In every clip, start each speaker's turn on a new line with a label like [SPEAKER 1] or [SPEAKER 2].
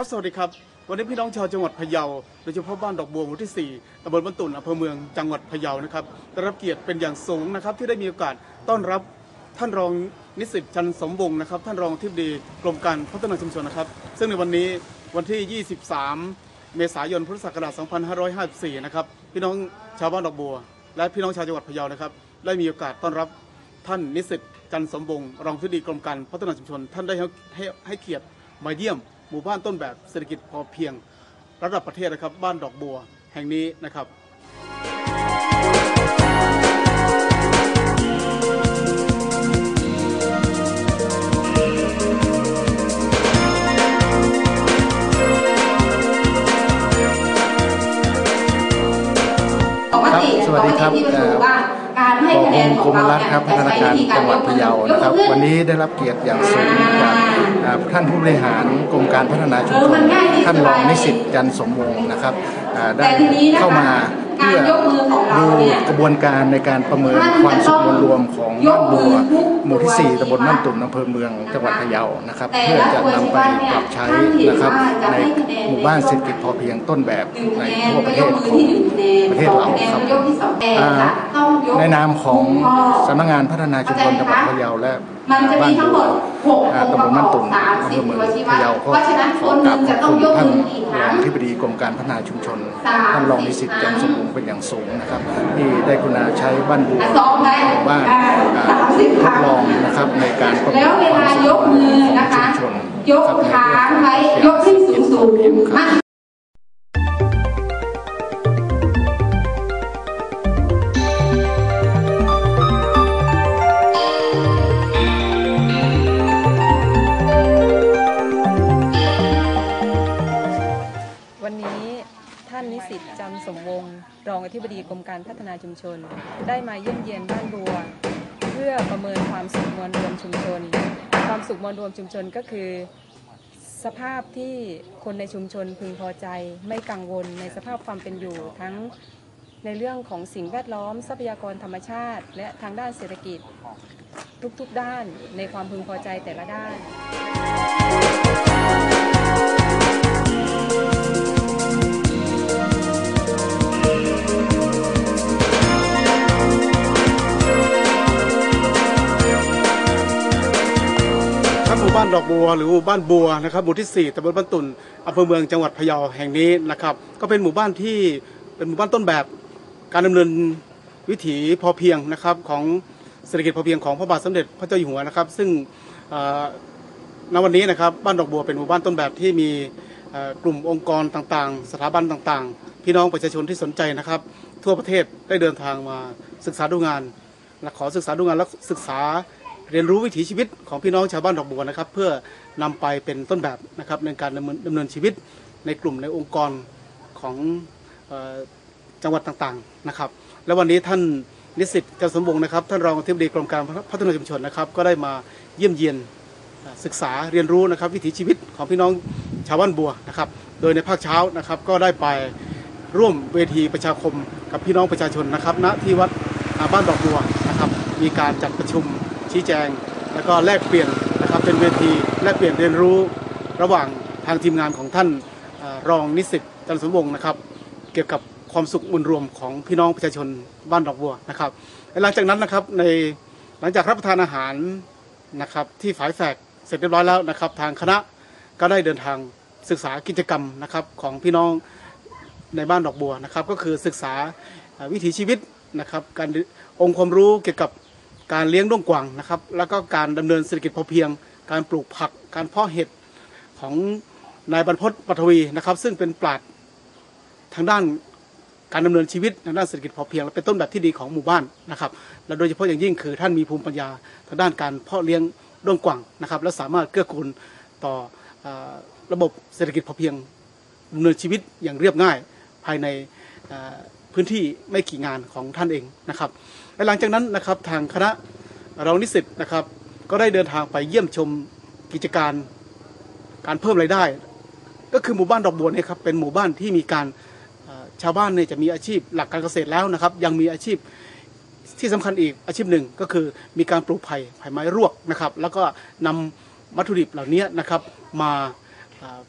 [SPEAKER 1] ครับสวัสดีครับวันนี้พี่น้องชาวจังหวัดพะเยาโดยเฉพาะบ้านดอกบัวหมู่ที่ 4ตำบลบ้านตุ่นอำเภอเมืองจังหวัดพะเยานะครับได้รับเกียรติเป็นอย่างสูงนะครับ ที่ได้มีโอกาสต้อนรับท่านรองนิสิตจันสมวงศ์นะครับ ท่านรองที่ดีกรมการพัฒนาชุมชนนะครับ ซึ่งในวันนี้วันที่ 23 เมษายนพุทธศักราช 2554 นะครับพี่น้องชาวบ้านดอกบัว และพี่น้องชาวจังหวัดพะเยานะครับได้มีโอกาสต้อนรับท่านนิสิตจันสมบงศ์รองที่ดีกรมการพัฒนาชุมชน ท่านได้ให้ให้ให้เกียรติมาเยี่ยม หมู่บ้านต้นแบบเศรษฐกิจพอเพียงระดับประเทศนะครับบ้านดอกบัวแห่งนี้นะครับ
[SPEAKER 2] การให้
[SPEAKER 3] ขอบ
[SPEAKER 2] คะแน
[SPEAKER 3] คุ
[SPEAKER 2] น
[SPEAKER 3] ณ
[SPEAKER 2] ของ
[SPEAKER 3] กรม
[SPEAKER 2] เรา
[SPEAKER 3] รัฐ
[SPEAKER 2] เนี่ย
[SPEAKER 3] ครับพัฒนาการจังหวัดพะเยานะครับ วันนี้ได้รับเกียรติอย่างสูงจากอ่าท่านผู้บริหารกรมการพัฒนาชุมชนท่านรองนิสิตจันทร์สมวงศ์นะครับอ่าได้
[SPEAKER 2] แต่ทีนี้นะคะ
[SPEAKER 3] เข้ามา เพื่อ
[SPEAKER 2] การยกมือของเรา
[SPEAKER 3] ดู
[SPEAKER 2] เนี่ย
[SPEAKER 3] กระบวนการในการประเมินความสุขมวลรวมของบ้านบัวหมู่ที่ 4ตำบลบ้านตุ่นอำเภอเมืองจังหวัดพะเยานะครับ
[SPEAKER 2] แต่
[SPEAKER 3] เพื่อ
[SPEAKER 2] ละ
[SPEAKER 3] จะนำไป
[SPEAKER 2] หมู่บ้านเนี่ย
[SPEAKER 3] ปรับใช้
[SPEAKER 2] ท่านเห็น
[SPEAKER 3] นะครับ
[SPEAKER 2] ว่าจะ
[SPEAKER 3] ใน
[SPEAKER 2] ให้คะแนน
[SPEAKER 3] หมู่บ้านเศรษฐกิจพอเพียงต้นแบบ
[SPEAKER 2] หนึ่ง
[SPEAKER 3] ใน
[SPEAKER 2] คะแนน
[SPEAKER 3] ทั่วประ
[SPEAKER 2] ก็
[SPEAKER 3] เท
[SPEAKER 2] ย
[SPEAKER 3] ศ
[SPEAKER 2] กมือที่หนึ่งคะแนน
[SPEAKER 3] ของประเทศ
[SPEAKER 2] สอง
[SPEAKER 3] เรา
[SPEAKER 2] คะแนน
[SPEAKER 3] ครับ
[SPEAKER 2] ก็ยกที่สองแต่
[SPEAKER 3] อ่า
[SPEAKER 2] จะต้องยก
[SPEAKER 3] ในนามของ
[SPEAKER 2] ข้อ
[SPEAKER 3] สำนักงานพัฒนาชุมชนจังหวัดพะเยาและ
[SPEAKER 2] มันจะมีทั้งหมดหก
[SPEAKER 3] อ่า
[SPEAKER 2] องค์
[SPEAKER 3] ตำบลบ้านตุ่น
[SPEAKER 2] สาม
[SPEAKER 3] อำ
[SPEAKER 2] สิ
[SPEAKER 3] เภ
[SPEAKER 2] บ
[SPEAKER 3] อเมือง
[SPEAKER 2] ตัวชี้
[SPEAKER 3] พะเยาก็
[SPEAKER 2] เพราะฉะนั้น
[SPEAKER 3] ข
[SPEAKER 2] ค
[SPEAKER 3] อน
[SPEAKER 2] ห
[SPEAKER 3] กรา
[SPEAKER 2] นึ่
[SPEAKER 3] บ
[SPEAKER 2] ง
[SPEAKER 3] ข
[SPEAKER 2] จะ
[SPEAKER 3] อบ
[SPEAKER 2] ต้อง
[SPEAKER 3] คุณ
[SPEAKER 2] ยก
[SPEAKER 3] ท่าน
[SPEAKER 2] มือกี่ค
[SPEAKER 3] ร
[SPEAKER 2] รั้
[SPEAKER 3] องงที่ปดีกรมการพัฒนาชุมชน
[SPEAKER 2] สาม
[SPEAKER 3] ท่านรองนิสิตจันทร์สมบูรณ์เป็นอย่างสูงนะครับ ที่ได้กรุณาใช้บ้านบัว
[SPEAKER 2] อะสองได้
[SPEAKER 3] บ้าน
[SPEAKER 2] อ่า
[SPEAKER 3] อ่า
[SPEAKER 2] สามสิบ
[SPEAKER 3] ท
[SPEAKER 2] ครั้
[SPEAKER 3] ด
[SPEAKER 2] ง
[SPEAKER 3] ลองนะครับในการประเมิ
[SPEAKER 2] แล้วเวลายกมือนะคะ
[SPEAKER 3] ของชุมชน
[SPEAKER 2] ยก
[SPEAKER 3] ครับ
[SPEAKER 2] ค้างไว้
[SPEAKER 4] วันนี้ท่านนิสิตจันทร์สมวงศ์รองอธิบดีกรมการพัฒนาชุมชน ได้มาเยี่ยมเยียนบ้านบัว เพื่อประเมินความสุขมวลรวมชุมชน ความสุขมวลรวมชุมชนก็คือ สภาพที่คนในชุมชนพึงพอใจ ไม่กังวลในสภาพความเป็นอยู่ทั้งในเรื่องของสิ่งแวดล้อมทรัพยากรธรรมชาติ และทางด้านเศรษฐกิจ ทุกๆด้านในความพึงพอใจแต่ละด้าน
[SPEAKER 1] ดอกบัวหรือหมู่บ้านบัวนะครับหมู่ที่ 4ตำบลบ้านตุ่นอำเภอเมืองจังหวัดพะเยาแห่งนี้นะครับ ก็เป็นหมู่บ้านที่เป็นหมู่บ้านต้นแบบการดำเนินวิถีพอเพียงนะครับของเศรษฐกิจพอเพียงของพระบาทสมเด็จพระเจ้าอยู่หัวนะครับ ซึ่งณวันนี้นะครับบ้านดอกบัวเป็นหมู่บ้านต้นแบบที่มีกลุ่มองค์กรต่างๆ สถาบันต่างๆ พี่น้องประชาชนที่สนใจนะครับ ทั่วประเทศได้เดินทางมาศึกษาดูงานและขอศึกษาดูงานและศึกษา เรียนรู้วิถีชีวิตของพี่น้องชาวบ้านดอกบัวนะครับ เพื่อนำไปเป็นต้นแบบนะครับในการดำเนินดำเนินชีวิตในกลุ่มในองค์กรของจังหวัดต่างๆนะครับ และวันนี้ท่านนิสิตจันสมบงนะครับท่านรองอธิบดีกรมการพัฒนาชุมชนนะครับ ก็ได้มาเยี่ยมเยียนศึกษาเรียนรู้นะครับ วิถีชีวิตของพี่น้องชาวบ้านบัวนะครับ โดยในภาคเช้านะครับก็ได้ไปร่วมเวทีประชาคมกับพี่น้องประชาชนนะครับณที่วัดบ้านดอกบัวนะครับ มีการจัดประชุม ชี้แจง แล้วก็แลกเปลี่ยนนะครับเป็นเวทีแลกเปลี่ยนเรียนรู้ระหว่างทางทีมงานของท่านอรองนิสิตจันสมวงศ์นะครับ เกี่ยวกับความสุขมวลรวมของพี่น้องประชาชนบ้านดอกบัวนะครับหลังจากนั้นนะครับในหลังจากรับประทานอาหารนะครับที่ฝายแฝกเสร็จเรียบร้อยแล้วนะครับ ทางคณะก็ได้เดินทางศึกษากิจกรรมนะครับของพี่น้องในบ้านดอกบัวนะครับ ก็คือศึกษาวิถีชีวิตนะครับ การองค์ความรู้เกี่ยวกับ การเลี้ยงด้วงกวางนะครับ แล้วก็การดำเนินเศรษฐกิจพอเพียง การปลูกผัก การเพาะเห็ดของนายบรรพตปัทวีนะครับ ซึ่งเป็นปราชญ์ทางด้านการดำเนินชีวิตทางด้านเศรษฐกิจพอเพียงและเป็นต้นแบบที่ดีของหมู่บ้านนะครับ และโดยเฉพาะอย่างยิ่งคือท่านมีภูมิปัญญาทางด้านการเพาะเลี้ยงด้วงกวางนะครับ และสามารถเกื้อกูลต่ออระบบเศรษฐกิจพอเพียงดำเนินชีวิตอย่างเรียบง่ายภายใน พื้นที่ไม่กี่งานของท่านเองนะครับและหลังจากนั้นนะครับทางคณะเรานิสิตนะครับ ก็ได้เดินทางไปเยี่ยมชมกิจการการเพิ่มรายได้ ก็คือหมู่บ้านดอกบัวเนี่ยครับเป็นหมู่บ้านที่มีการชาวบ้านเนี่ยจะมีอาชีพหลักการเกษตรแล้วนะครับ ยังมีอาชีพที่สำคัญอีกอาชีพหนึ่งก็คือมีการปลูกไผ่ไผ่ไม้รวกนะครับ แล้วก็นำวัตถุดิบเหล่านี้นะครับมาเอ่อ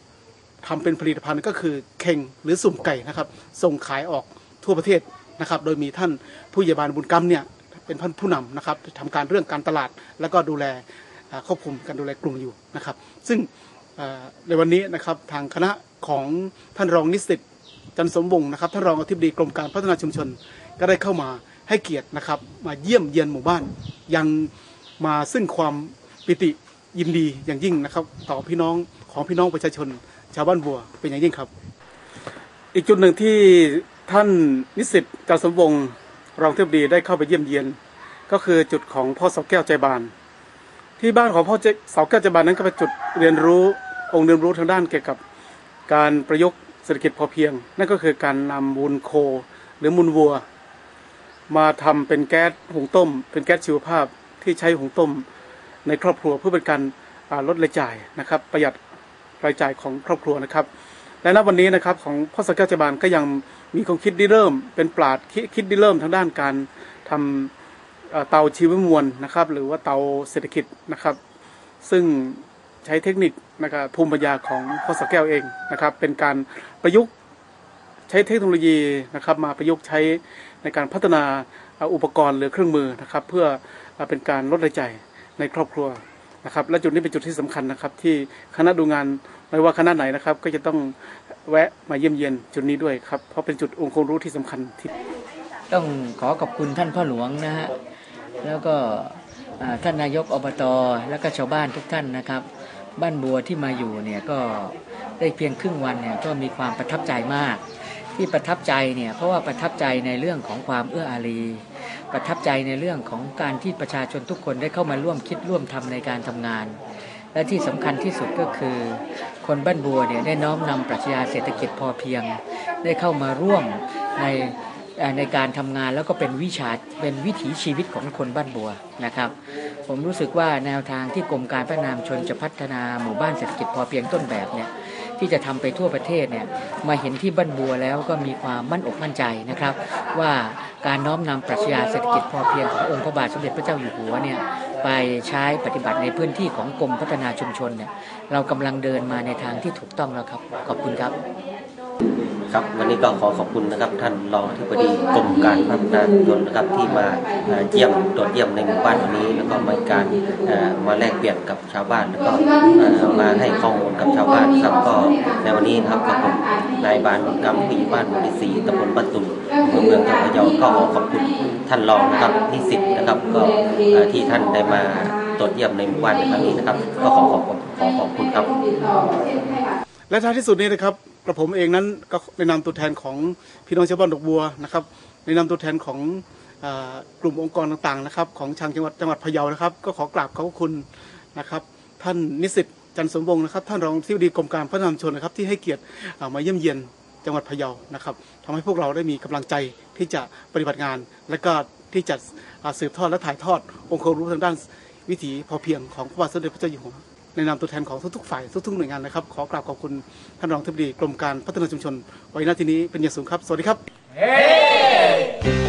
[SPEAKER 1] ทำเป็นผลิตภัณฑ์ก็คือเข่งหรือสุ่มไก่นะครับ ส่งขายออก ทั่วประเทศนะครับ โดยมีท่านผู้ใหญ่บ้านบุญกรรมเนี่ยเป็นท่านผู้นำนะครับทำการเรื่องการตลาด แล้วก็ดูแลควบคุมการดูแลกลุ่มอยู่นะครับ ซึ่งในวันนี้นะครับทางคณะของท่านรองนิสิตจันสมวงศ์นะครับท่านรองอธิบดีกรมการพัฒนาชุมชนก็ได้เข้ามาให้เกียรตินะครับ มาเยี่ยมเยียนหมู่บ้าน ยังมาซึ่งความปิติยินดีอย่างยิ่งนะครับ ต่อพี่น้องของพี่น้องประชาชน ชาวบ้านบัวเป็นอย่างยิ่งครับ อีกจุดหนึ่งที่ ท่านนิสิตจันสมวงศ์รองเทบดีได้เข้าไปเยี่ยมเยียน ก็คือจุดของพ่อเสาแก้วใจบาน ที่บ้านของพ่อเจเสาแก้วใจบานนั้นก็เป็นจุดเรียนรู้องค์เรียนรู้ทางด้านเกี่ยวกับการประยุกต์เศรษฐกิจพอเพียง นั่นก็คือการนำมูลโค หรือมูลวัว มาทำเป็นแก๊สหุงต้ม เป็นแก๊สชีวภาพที่ใช้หุงต้มในครอบครัวเพื่อเป็นการลดรายจ่ายนะครับ ประหยัดรายจ่ายของครอบครัวนะครับ และณวันนี้นะครับของพ่อสกแก้วจบานก็ยังมีความคิดริเริ่ม เป็นปราดคิดคิดริเริ่มทางด้านการทำเอ่อเตาชีวมวลนะครับ หรือว่าเตาเศรษฐกิจนะครับ ซึ่งใช้เทคนิคนะครับภูมิปัญญาของพ่อสกแก้วเองนะครับ เป็นการประยุกต์ใช้เทคโนโลยีนะครับ มาประยุกต์ใช้ในการพัฒนาเอาอุปกรณ์หรือเครื่องมือนะครับ เพื่อเป็นการลดรายจ่ายในครอบครัว นะครับ และจุดนี้เป็นจุดที่สำคัญนะครับ ที่คณะดูงานไม่ว่าคณะไหนนะครับ ก็จะต้องแวะมาเยี่ยมเยียนจุดนี้ด้วยครับ เพราะเป็นจุดองค์ความรู้ที่สำคัญที่
[SPEAKER 5] ต้องขอขอบคุณท่านพ่อหลวงนะฮะแล้วก็ท่านนายกอบตแล้วก็ชาวบ้านทุกท่านนะครับ บ้านบัวที่มาอยู่เนี่ยก็ได้เพียงครึ่งวันเนี่ยก็มีความประทับใจมาก ที่ประทับใจเนี่ยเพราะว่าประทับใจในเรื่องของความเอื้ออารี ประทับใจในเรื่องของการที่ประชาชนทุกคนได้เข้ามาร่วมคิดร่วมทำในการทำงาน และที่สำคัญที่สุดก็คือ คนบ้านบัวเนี่ยได้น้อมนำปรัชญาเศรษฐกิจพอเพียง ได้เข้ามาร่วมในในการทำงานแล้วก็เป็นวิชาเป็นวิถีชีวิตของคนบ้านบัวนะครับ ผมรู้สึกว่าแนวทางที่กรมการพัฒนามชนจะพัฒนาหมู่บ้านเศรษฐกิจพอเพียงต้นแบบเนี่ยที่จะทำไปทั่วประเทศเนี่ยมาเห็นที่บ้านบัวแล้วก็มีความมั่นอกมั่นใจนะครับ ว่า การน้อมนำปรัชญาเศรษฐกิจพอเพียงขององค์พระบาทสมเด็จพระเจ้าอยู่หัวเนี่ยไปใช้ปฏิบัติในพื้นที่ของกรมพัฒนาชุมชนเนี่ยเรากำลังเดินมาในทางที่ถูกต้องแล้วครับ ขอบคุณครับ
[SPEAKER 6] ครับวันนี้ก็ขอขอบคุณนะครับท่านรองอธิบดีกรมการพัฒนาชนนะครับที่มาเยี่ยมตรวจเยี่ยมในหมู่บ้านวันนี้ แล้วก็มาการมาแลกเปลี่ยนกับชาวบ้านแล้วก็มาให้ข้อมูลกับชาวบ้านครับก็ในวันนี้นะครับก็ผมนายบานกรรมผู้ใหญ่บ้านหมู่ที่สี่ตำบลบ้านตุ่มอำเภอเมืองจังหวัดพะเยาก็ขอขอบคุณท่านรองนะครับนิสิตนะครับก็ที่ท่านได้มาตรวจเยี่ยมในหมู่บ้านในครั้งนี้นะครับ ก็ขอขอบคุณขอขอบคุณครับ
[SPEAKER 1] และท้ายที่สุดนี้นะครับ กระผมเองนั้นก็ในนามตัวแทนของพี่น้องชาวบ้านดอกบัวนะครับ ในนามตัวแทนของอกลุ่มองค์กรต่างๆนะครับ ของทางจังหวัดจังหวัดพะเยานะครับ ก็ขอกราบขอบคุณนะครับ ท่านนิสิตจันสมวงศ์นะครับ ท่านรองที่ดีกรมการพัฒนาชนนะครับ ที่ให้เกียรติมาเยี่ยมเยียนจังหวัดพะเยานะครับทำให้พวกเราได้มีกำลังใจที่จะปฏิบัติงาน และก็ที่จะสืบทอดและถ่ายทอดองค์ความรู้ทางด้านวิถีพอเพียงของพระบาทสมเด็จพระเจ้าอยู่หัว ในนามตัวแทนของทุกๆฝ่ายทุกๆหน่วยงานนะครับ ขอกราบขอบคุณท่านรองทิบดีกรมการพัฒนาชุมชนไว้หน้าที่นี้เป็นอย่างสูงครับ สวัสดีครับ